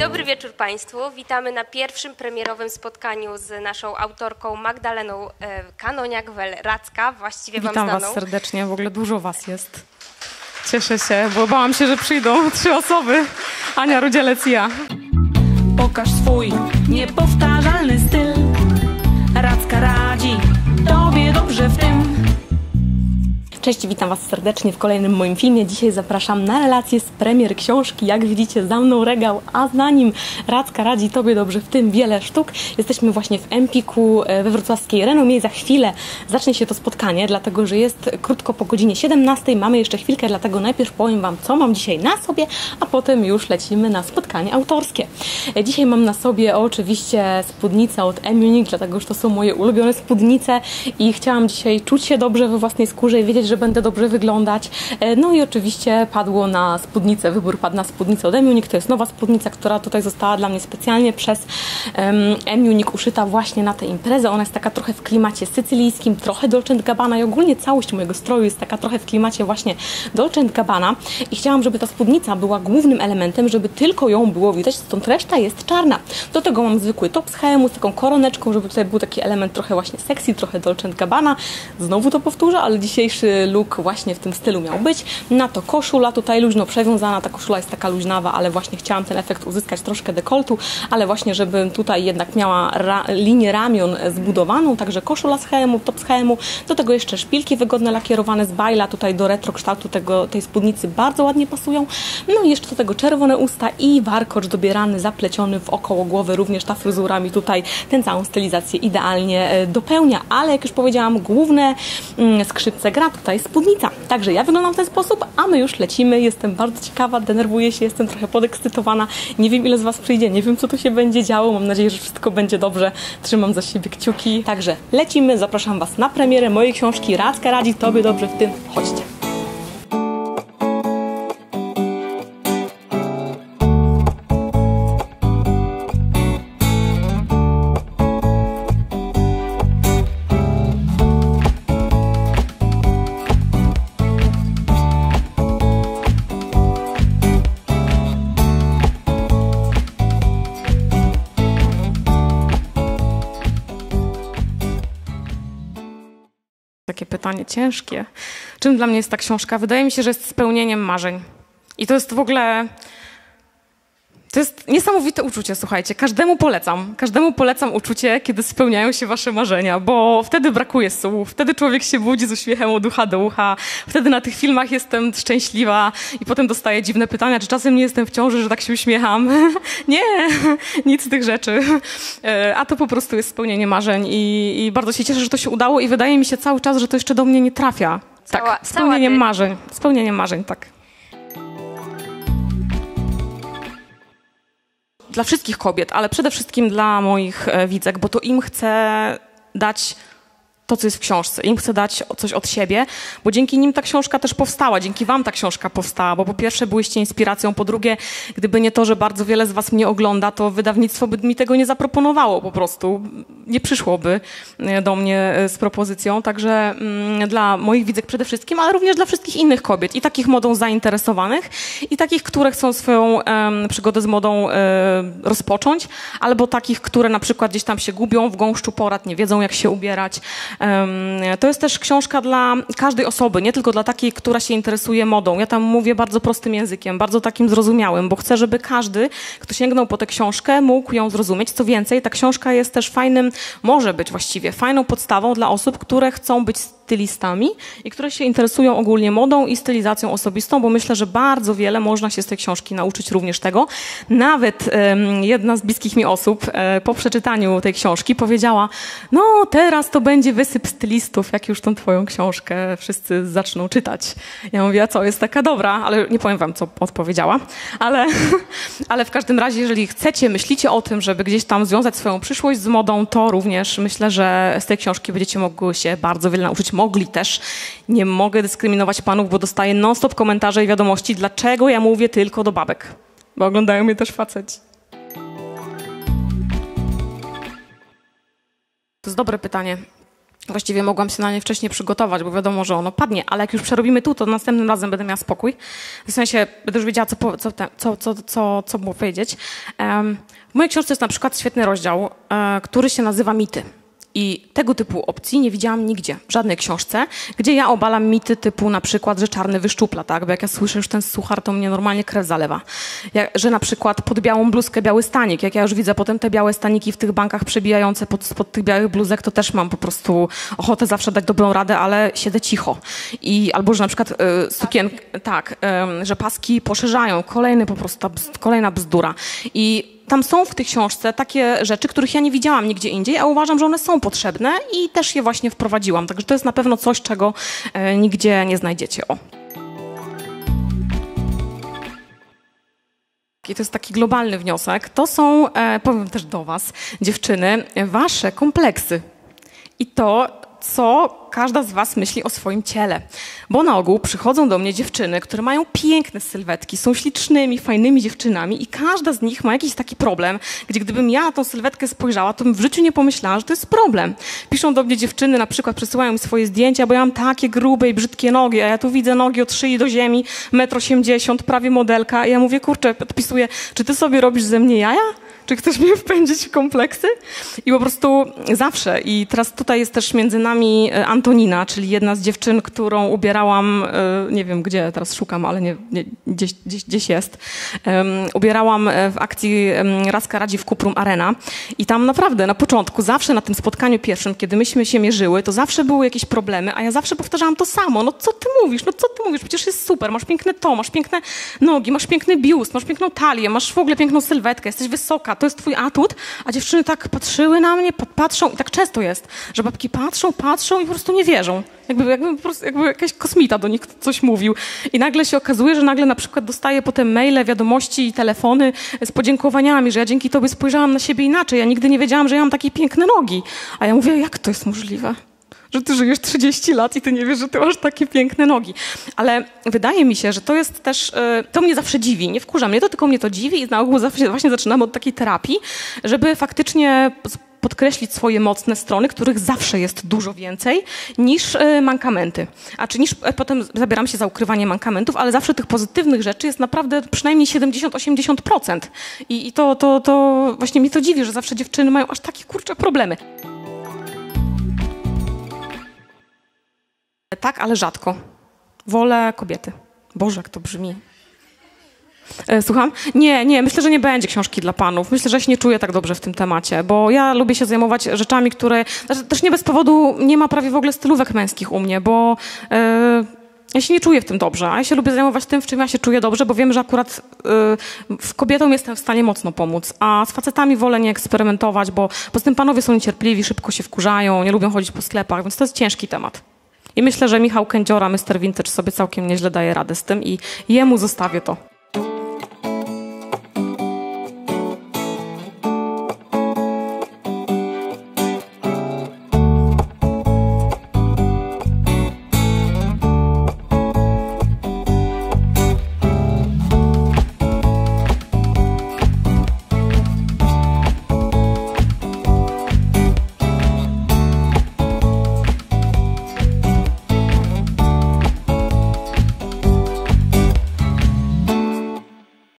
Dobry wieczór Państwu. Witamy na pierwszym premierowym spotkaniu z naszą autorką Magdaleną e, Kanoniak-Wel-Racka, właściwie Witam Wam znaną. Was serdecznie, w ogóle dużo Was jest. Cieszę się, bo bałam się, że przyjdą trzy osoby. Ania Rudzielec i ja. Pokaż swój niepowtarzalny styl. Radzka radzi tobie dobrze w tym. Cześć, witam Was serdecznie w kolejnym moim filmie. Dzisiaj zapraszam na relację z premier książki. Jak widzicie, za mną regał, a za nim Radzka radzi Tobie dobrze, w tym wiele sztuk. Jesteśmy właśnie w Empiku e, we wrocławskiej Renomie. Za chwilę zacznie się to spotkanie, dlatego że jest krótko po godzinie 17. Mamy jeszcze chwilkę, dlatego najpierw powiem Wam, co mam dzisiaj na sobie, a potem już lecimy na spotkanie autorskie. E, Dzisiaj mam na sobie oczywiście spódnicę od Emunik, dlatego że to są moje ulubione spódnice i chciałam dzisiaj czuć się dobrze we własnej skórze i wiedzieć, że będę dobrze wyglądać. E, No i oczywiście padło na spódnicę, wybór padł na spódnicę od Emunik. To jest nowa spódnica, która tutaj została dla mnie specjalnie przez Emunik uszyta właśnie na tę imprezę. Ona jest taka trochę w klimacie sycylijskim, trochę Dolce Gabbana i ogólnie całość mojego stroju jest taka trochę w klimacie właśnie Dolce Gabbana i chciałam, żeby ta spódnica była głównym elementem, żeby tylko ją było widać, stąd reszta jest czarna. Do tego mam zwykły top z hełmu z taką koroneczką, żeby tutaj był taki element trochę właśnie sexy, trochę Dolce Gabbana. Znowu to powtórzę, ale dzisiejszy look właśnie w tym stylu miał być. Na to koszula tutaj luźno przewiązana, ta koszula jest taka luźnawa, ale właśnie chciałam ten efekt uzyskać troszkę dekoltu, ale właśnie żeby tutaj jednak miała ra linię ramion zbudowaną, także koszula z hełmu, top z hełmu, do tego jeszcze szpilki wygodne lakierowane z bajla, tutaj do retro kształtu tego, tej spódnicy bardzo ładnie pasują. No i jeszcze do tego czerwone usta i warkocz dobierany, zapleciony w około głowy, również ta fryzura mi tutaj tę całą stylizację idealnie e, dopełnia, ale jak już powiedziałam, główne mm, skrzypce gra tutaj spódnica. Także ja wyglądam w ten sposób, a my już lecimy. Jestem bardzo ciekawa, denerwuję się, jestem trochę podekscytowana. Nie wiem ile z Was przyjdzie, nie wiem co tu się będzie działo. Mam nadzieję, że wszystko będzie dobrze. Trzymam za siebie kciuki. Także lecimy, zapraszam Was na premierę mojej książki Radzka radzi Tobie dobrze w tym. Chodźcie. Pytanie ciężkie. Czym dla mnie jest ta książka? Wydaje mi się, że jest spełnieniem marzeń. I to jest w ogóle. To jest niesamowite uczucie, słuchajcie. Każdemu polecam. Każdemu polecam uczucie, kiedy spełniają się wasze marzenia, bo wtedy brakuje słów. Wtedy człowiek się budzi z uśmiechem od ucha do ucha. Wtedy na tych filmach jestem szczęśliwa i potem dostaję dziwne pytania, czy czasem nie jestem w ciąży, że tak się uśmiecham. nie, nic z tych rzeczy. E, A to po prostu jest spełnienie marzeń i, i bardzo się cieszę, że to się udało i wydaje mi się cały czas, że to jeszcze do mnie nie trafia. Tak, Cała- spełnieniem cała ty. marzeń. Spełnieniem marzeń, tak. Dla wszystkich kobiet, ale przede wszystkim dla moich e, widzek, bo to im chcę dać to, co jest w książce. Im chcę dać coś od siebie, bo dzięki nim ta książka też powstała, dzięki wam ta książka powstała, bo po pierwsze byłyście inspiracją, po drugie, gdyby nie to, że bardzo wiele z was mnie ogląda, to wydawnictwo by mi tego nie zaproponowało po prostu. Nie przyszłoby e, do mnie e, z propozycją, także mm, dla moich widzek przede wszystkim, ale również dla wszystkich innych kobiet i takich modą zainteresowanych i takich, które chcą swoją em, przygodę z modą e, rozpocząć, albo takich, które na przykład gdzieś tam się gubią w gąszczu porad, nie wiedzą jak się ubierać. To jest też książka dla każdej osoby, nie tylko dla takiej, która się interesuje modą. Ja tam mówię bardzo prostym językiem, bardzo takim zrozumiałym, bo chcę, żeby każdy, kto sięgnął po tę książkę, mógł ją zrozumieć. Co więcej, ta książka jest też fajnym, może być właściwie fajną podstawą dla osób, które chcą być stylistami i które się interesują ogólnie modą i stylizacją osobistą, bo myślę, że bardzo wiele można się z tej książki nauczyć również tego. Nawet em, jedna z bliskich mi osób e, po przeczytaniu tej książki powiedziała, no teraz to będzie wysyp stylistów, jak już tą twoją książkę wszyscy zaczną czytać. Ja mówię, a co, jest taka dobra, ale nie powiem wam, co odpowiedziała, ale, ale w każdym razie, jeżeli chcecie, myślicie o tym, żeby gdzieś tam związać swoją przyszłość z modą, to również myślę, że z tej książki będziecie mogły się bardzo wiele nauczyć. Mogli też. Nie mogę dyskryminować panów, bo dostaję non-stop komentarze i wiadomości, dlaczego ja mówię tylko do babek. Bo oglądają mnie też faceci. To jest dobre pytanie. Właściwie mogłam się na nie wcześniej przygotować, bo wiadomo, że ono padnie, ale jak już przerobimy tu, to następnym razem będę miała spokój. W sensie będę już wiedziała, co, co, co, co, co, co powiedzieć. W mojej książce jest na przykład świetny rozdział, e, który się nazywa Mity. I tego typu opcji nie widziałam nigdzie, w żadnej książce, gdzie ja obalam mity typu na przykład, że czarny wyszczupla, tak? Bo jak ja słyszę już ten suchar, to mnie normalnie krew zalewa. Jak, że na przykład pod białą bluzkę biały stanik. Jak ja już widzę potem te białe staniki w tych bankach przebijające pod, spod tych białych bluzek, to też mam po prostu ochotę zawsze dać dobrą radę, ale siedzę cicho. I albo, że na przykład y, sukien, tak, y, że paski poszerzają. Kolejny po prostu, kolejna bzdura. I tam są w tej książce takie rzeczy, których ja nie widziałam nigdzie indziej, a uważam, że one są potrzebne i też je właśnie wprowadziłam. Także to jest na pewno coś, czego e, nigdzie nie znajdziecie. O. I to jest taki globalny wniosek. To są, e, powiem też do Was, dziewczyny, Wasze kompleksy. I to, co każda z Was myśli o swoim ciele. Bo na ogół przychodzą do mnie dziewczyny, które mają piękne sylwetki, są ślicznymi, fajnymi dziewczynami i każda z nich ma jakiś taki problem, gdzie gdybym ja na tą sylwetkę spojrzała, to bym w życiu nie pomyślała, że to jest problem. Piszą do mnie dziewczyny, na przykład przesyłają mi swoje zdjęcia, bo ja mam takie grube i brzydkie nogi, a ja tu widzę nogi od szyi do ziemi, 1,80 m, prawie modelka i ja mówię, kurczę, podpisuję, czy ty sobie robisz ze mnie jaja? Czy chcesz mnie wpędzić w kompleksy? I po prostu zawsze. I teraz tutaj jest też między nami e, Antonina, czyli jedna z dziewczyn, którą ubierałam, e, nie wiem gdzie, teraz szukam, ale nie, nie gdzieś, gdzieś, gdzieś, jest. Um, ubierałam e, w akcji Raska Radzi w Kuprum Arena. I tam naprawdę na początku, zawsze na tym spotkaniu pierwszym, kiedy myśmy się mierzyły, to zawsze były jakieś problemy, a ja zawsze powtarzałam to samo. No co ty mówisz? No co ty mówisz? Przecież jest super, masz piękne to, masz piękne nogi, masz piękny biust, masz piękną talię, masz w ogóle piękną sylwetkę, jesteś wysoka, to jest twój atut, a dziewczyny tak patrzyły na mnie, patrzą i tak często jest, że babki patrzą, patrzą i po prostu nie wierzą. Jakby, jakby, po prostu, jakby jakaś kosmita do nich coś mówił. I nagle się okazuje, że nagle na przykład dostaję potem maile, wiadomości i telefony z podziękowaniami, że ja dzięki tobie spojrzałam na siebie inaczej. Ja nigdy nie wiedziałam, że ja mam takie piękne nogi. A ja mówię, jak to jest możliwe? Że ty żyjesz 30 lat i ty nie wiesz, że ty masz takie piękne nogi. Ale wydaje mi się, że to jest też, e, to mnie zawsze dziwi, nie wkurza mnie to, tylko mnie to dziwi i na ogół zawsze właśnie zaczynamy od takiej terapii, żeby faktycznie podkreślić swoje mocne strony, których zawsze jest dużo więcej niż e, mankamenty. A czy niż e, potem zabieram się za ukrywanie mankamentów, ale zawsze tych pozytywnych rzeczy jest naprawdę przynajmniej 70-80%. I, i to, to, to właśnie mnie to dziwi, że zawsze dziewczyny mają aż takie kurcze problemy. Tak, ale rzadko. Wolę kobiety. Boże, jak to brzmi. E, słucham? Nie, nie, myślę, że nie będzie książki dla panów. Myślę, że się nie czuję tak dobrze w tym temacie, bo ja lubię się zajmować rzeczami, które. Znaczy, też nie bez powodu nie ma prawie w ogóle stylówek męskich u mnie, bo. Yy, ja się nie czuję w tym dobrze, a ja się lubię zajmować tym, w czym ja się czuję dobrze, bo wiem, że akurat y, kobietom jestem w stanie mocno pomóc, a z facetami wolę nie eksperymentować, bo poza tym panowie są niecierpliwi, szybko się wkurzają, nie lubią chodzić po sklepach, więc to jest ciężki temat. I myślę, że Michał Kędziora, Mr. Vintage, sobie całkiem nieźle daje radę z tym i jemu zostawię to.